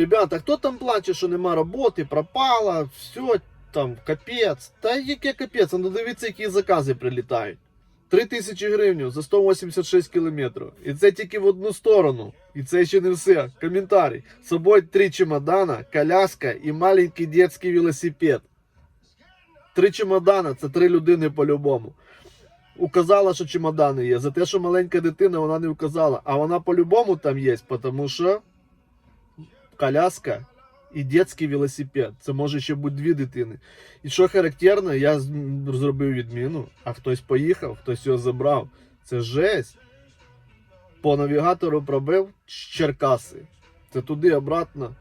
Ребята, хто там плаче, що нема роботи, пропала, все там, капець. Та яке капець, ну дивіться, які закази прилітають. 3 тисячі гривень за 186 кілометрів. І це тільки в одну сторону. І це ще не все. Коментарі. З собою три чемодана, коляска і маленький детський велосипед. Три чемодана це три людини по-любому. Указала, що чемодани є. За те, що маленька дитина, вона не вказала. А вона по-любому там є, тому що коляска і детський велосипед. Це може ще бути дві дитини. І що характерно, я зробив відміну, а хтось поїхав, хтось його забрав. Це жесть. По навігатору пробив Черкаси. Це туди обратно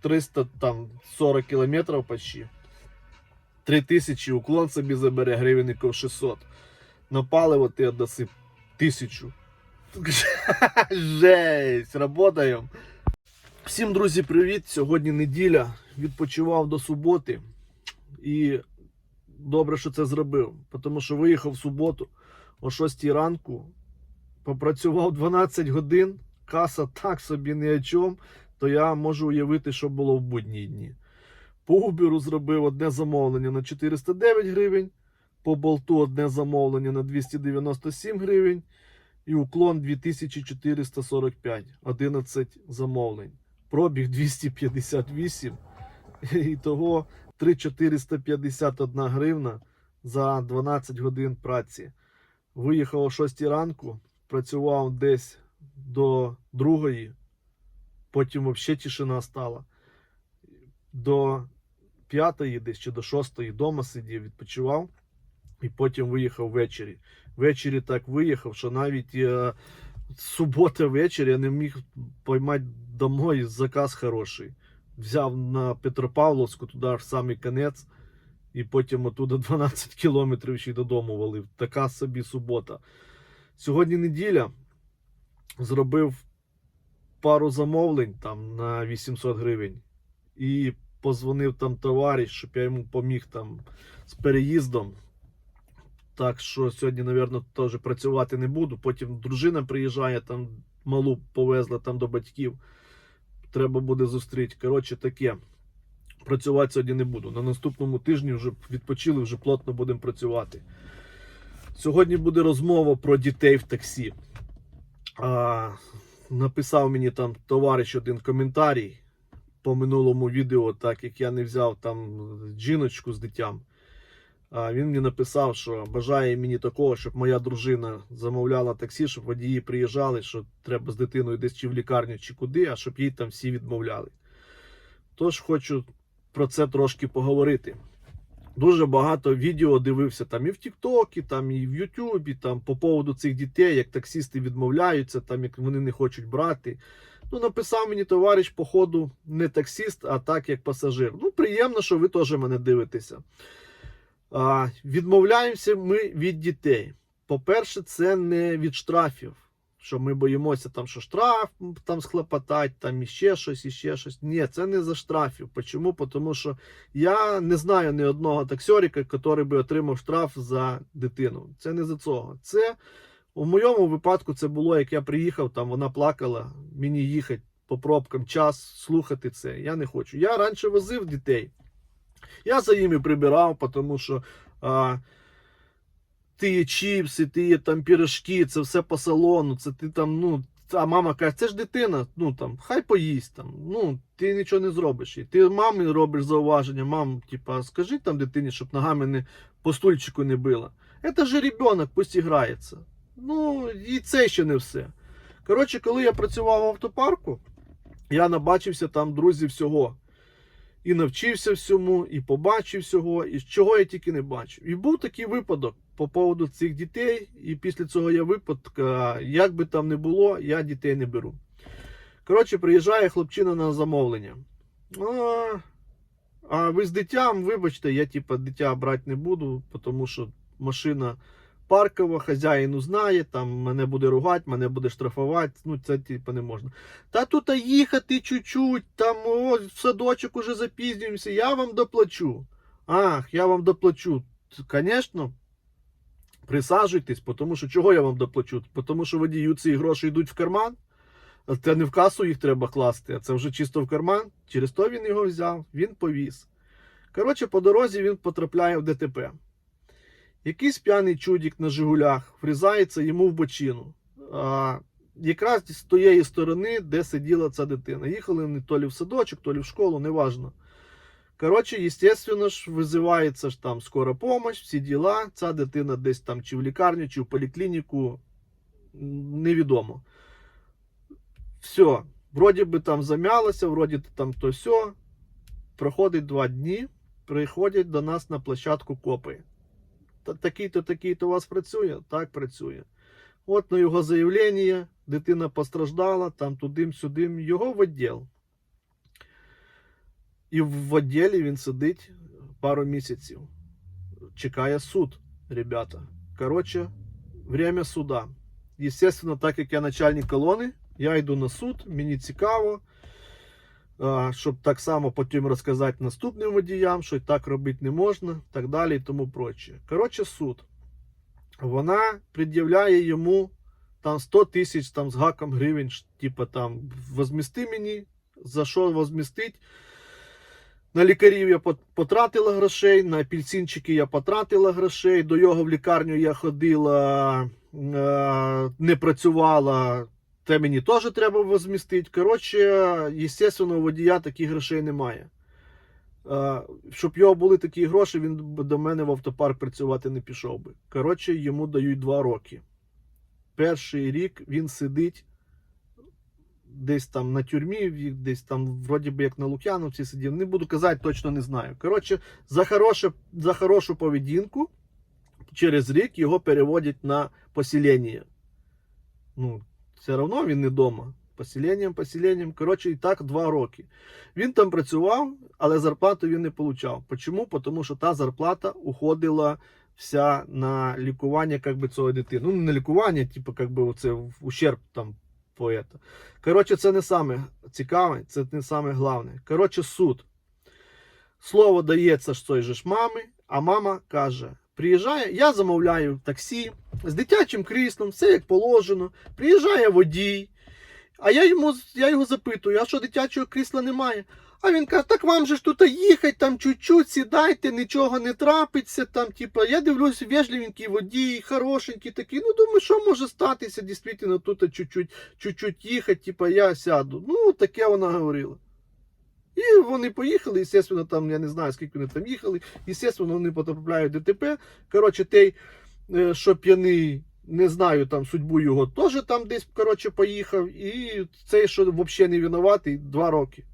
340 кілометрів почти. 3000 уклон собі забере гривенників 600. На паливо ти віддаси тисячу. Жесть, работаємо. Всім, друзі, привіт! Сьогодні неділя. Відпочивав до суботи. І добре, що це зробив. Тому що виїхав в суботу о 6 ранку, попрацював 12 годин, каса так собі ні о чому, то я можу уявити, що було в будні дні. По Uber зробив одне замовлення на 409 гривень, по болту одне замовлення на 297 гривень і уклон 2445, 11 замовлень. Пробіг 258, і того 3451 гривна за 12 годин праці. Виїхав о 6 ранку, працював десь до другої, потім взагалі тишина стала. До п'ятої десь чи до шостої дома сидів, відпочивав і потім виїхав ввечері. Ввечері так виїхав, що навіть е, субота ввечері я не міг поймати домой заказ хороший. Взяв на Петропавловську туди в самий кінець, і потім оттуда 12 кілометрів ще й додому валив. Така собі субота. Сьогодні неділя. Зробив пару замовлень там на 800 гривень. І позвонив там товариш, щоб я йому поміг там з переїздом. Так що сьогодні, мабуть, теж працювати не буду. Потім дружина приїжджає, там малу повезла там до батьків. Треба буде зустріти. Коротше, таке. Працювати сьогодні не буду. На наступному тижні вже відпочили, вже плотно будемо працювати. Сьогодні буде розмова про дітей в таксі. А, написав мені там товариш один коментарій по минулому відео, так як я не взяв там жіночку з дитям. Він мені написав, що бажає мені такого, щоб моя дружина замовляла таксі, щоб водії приїжджали, що треба з дитиною десь чи в лікарню, чи куди, а щоб їй там всі відмовляли. Тож хочу про це трошки поговорити. Дуже багато відео дивився там і в Тіктокі, там і в Ютубі, там по поводу цих дітей, як таксісти відмовляються, там як вони не хочуть брати. Ну, написав мені товариш, походу, не таксіст, а так як пасажир. Ну, приємно, що ви теж мене дивитеся. Відмовляємося ми від дітей. По-перше, це не від штрафів. Що ми боїмося, там, що штраф там схлопотать, там іще щось, іще щось. Ні, це не за штрафів. Чому? Тому що я не знаю ні одного таксьорика, який би отримав штраф за дитину. Це не за цього. Це у моєму випадку це було, як я приїхав, там вона плакала, мені їхати по пробкам, час слухати це. Я не хочу. Я раніше возив дітей. Я за ними прибирав, тому що а, ті чіпси, ті там пірожки, це все по салону, це ти там, ну. А мама каже, це ж дитина, ну там, хай поїсть там. Ну, ти нічого не зробиш. І ти мамі робиш зауваження, мам, типа, скажи там дитині, щоб ногами не по стульчику не била. Це ж ребенок, пусть грається. Ну, і це ще не все. Коротше, коли я працював в автопарку, я набачився там друзів всього. І навчився всьому, і побачив всього, і чого я тільки не бачив. І був такий випадок по поводу цих дітей. І після цього я випадка, як би там не було, я дітей не беру. Коротше, приїжджає хлопчина на замовлення. А, а ви з дитям, вибачте, я типа дитя брати не буду, тому що машина паркова, хазяїну знає, там мене буде ругати, мене буде штрафувати. Ну, це типа не можна. Та тут їхати чуть-чуть, там о, в садочок уже запізнюємося, я вам доплачу. Ах, я вам доплачу. Звісно, присаджуйтесь, тому що чого я вам доплачу? Тому що водію ці гроші йдуть в карман. Це не в касу їх треба класти, а це вже чисто в карман. Через то він його взяв, він повіз. Коротше, по дорозі він потрапляє в ДТП. Якийсь п'яний чудік на Жигулях врізається йому в бочину. А, якраз з тієї сторони, де сиділа ця дитина. Їхали вони то лі в садочок, то лі в школу, неважно. Коротше, естественно ж, визивається ж там скора помощь, всі діла. Ця дитина десь там чи в лікарню, чи в поліклініку, невідомо. Все, вроді би там зам'ялося, вроді там то все. Проходить два дні, приходять до нас на площадку копи. Та такий-то, такий-то у вас працює? Так працює. От на його заявлення, дитина постраждала, там тудим-сюдим, його в відділ. І в відділі він сидить пару місяців. Чекає суд, ребята. Коротше, время суда. Естественно, так як я начальник колони, я йду на суд, мені цікаво, щоб так само потім розказати наступним водіям, що так робити не можна, так далі і тому проче. Коротше, суд. Вона пред'являє йому там 100 тисяч там, з гаком гривень, типа там возмісти мені, за що возмістить. На лікарів я потратила грошей, на апельсинчики я потратила грошей. До його в лікарню я ходила, не працювала. Те мені теж треба возмістити. Коротше, естественно, у водія таких грошей немає. Щоб його були такі гроші, він до мене в автопарк працювати не пішов би. Коротше, йому дають два роки. Перший рік він сидить десь там на тюрмі, десь там, вроді би, як на Лук'яновці сидів. Не буду казати, точно не знаю. Коротше, за, хороше, за хорошу поведінку через рік його переводять на поселення. Ну, все одно він не вдома. Поселенням, поселенням. Коротше, і так два роки. Він там працював, але зарплату він не отримав. Чому? Тому що та зарплата уходила вся на лікування как би, цього дитини. Ну, не на лікування, типу, как би, оце ущерб там поета. Коротше, це не саме цікаве, це не саме головне. Коротше, суд. Слово дається ж той же ж мами, а мама каже: приїжджає, я замовляю таксі з дитячим кріслом, все як положено. Приїжджає водій. А я йому я його запитую, а що дитячого крісла немає? А він каже, так вам же ж тут їхати, там чуть-чуть сідайте, нічого не трапиться. Там, типа, я дивлюсь, вежливенький водій, хорошенький такий. Ну, думаю, що може статися, дійсно, тут чуть-чуть, чуть-чуть їхати, типа, я сяду. Ну, таке вона говорила. І вони поїхали, естественно, там, я не знаю, скільки вони там їхали. Естественно, вони потрапляють в ДТП. Коротше, той, що п'яний, не знаю, там судьбу його теж там десь, коротше, поїхав. І цей, що взагалі не винуватий, два роки.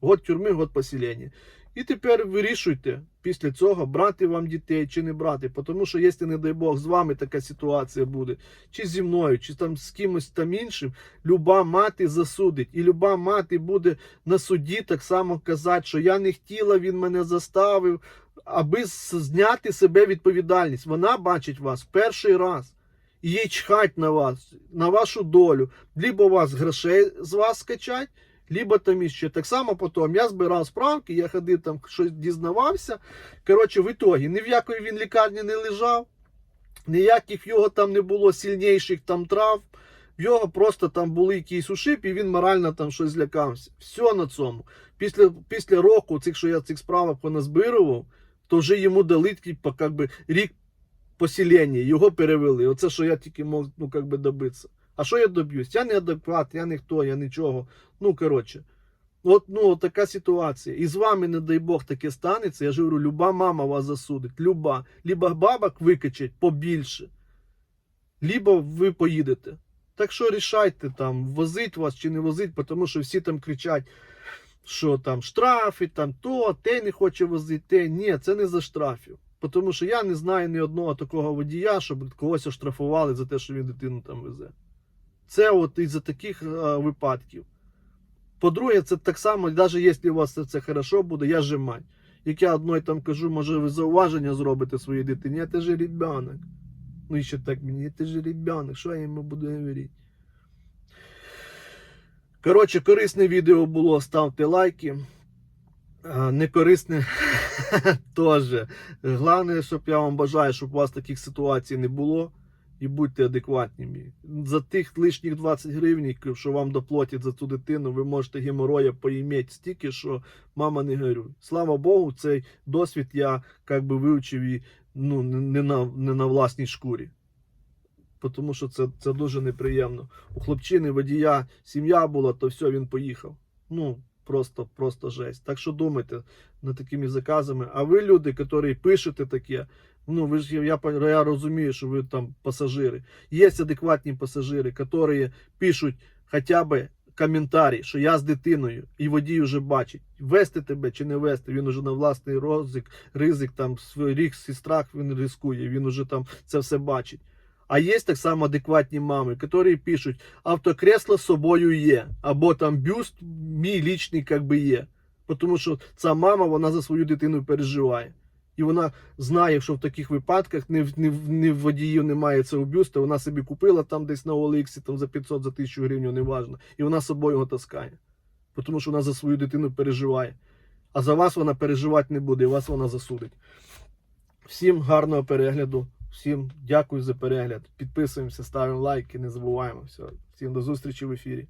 Год тюрми, год поселення. І тепер вирішуйте після цього, брати вам дітей чи не брати. Тому що, якщо, не дай Бог, з вами така ситуація буде, чи зі мною, чи там з кимось там іншим, люба мати засудить. І люба мати буде на суді так само казати, що я не хотіла, він мене заставив, аби зняти себе відповідальність. Вона бачить вас перший раз. І їй чхать на вас, на вашу долю. Либо вас грошей з вас скачать, либо там іще. Так само потім я збирав справки, я ходив там щось дізнавався. Коротше, в ітогі ні в якої він лікарні не лежав, ніяких його там не було сильніших там трав. В його просто там були якісь ушиб, і він морально там щось злякався. Все на цьому. Після, після року, цих, що я цих справок поназбирував, то вже йому дали типу, как би, рік поселення, його перевели. Оце, що я тільки мог ну, как би, добитися. А що я доб'юсь? Я не адекват, я ніхто, я нічого. Ну, коротше. От, ну, от така ситуація. І з вами, не дай Бог, таке станеться. Я ж говорю, люба мама вас засудить, люба. Либо бабок викачать побільше, либо ви поїдете. Так що рішайте там, возить вас чи не возить, тому що всі там кричать, що там штрафи, там то, те не хоче возити. Ні, це не за штрафів. Тому що я не знаю ні одного такого водія, щоб когось оштрафували за те, що він дитину там везе. Це от із-за таких е, випадків. По-друге, це так само, навіть якщо у вас це, це хорошо буде, я же мать. Як я одної там кажу, може ви зауваження зробите своїй дитині, це ж ребенок. Ну і ще так мені, це ж ребенок, що я йому буду говорити? Коротше, корисне відео було, ставте лайки. А, Некорисне теж. Головне, щоб я вам бажаю, щоб у вас таких ситуацій не було. і будьте адекватними. За тих лишніх 20 гривень, що вам доплатять за ту дитину, ви можете геморроя поїміть стільки, що мама не горюй. Слава Богу, цей досвід я як би вивчив і ну, не на, не на власній шкурі. Тому що це, це дуже неприємно. У хлопчини водія сім'я була, то все, він поїхав. Ну, просто, просто жесть. Так що думайте над такими заказами. А ви, люди, які пишете таке, ну ви ж я, я, розумію, що ви там пасажири. Є адекватні пасажири, які пишуть хоча б коментарі, що я з дитиною, і водій вже бачить, вести тебе чи не вести. Він уже на власний ризик, ризик там рік і страх він рискує. Він уже там це все бачить. А є так само адекватні мами, які пишуть, автокресло з собою є, або там бюст мій лічний як би є. Тому що ця мама вона за свою дитину переживає. І вона знає, що в таких випадках не, в- не, не водіїв немає цього бюста, вона собі купила там десь на Олексі там за 500 за 1000 гривень, неважно. І вона з собою його таскає. Тому що вона за свою дитину переживає. А за вас вона переживати не буде, і вас вона засудить. Всім гарного перегляду, всім дякую за перегляд. Підписуємося, ставимо лайки, не забуваємо. Все. Всім до зустрічі в ефірі.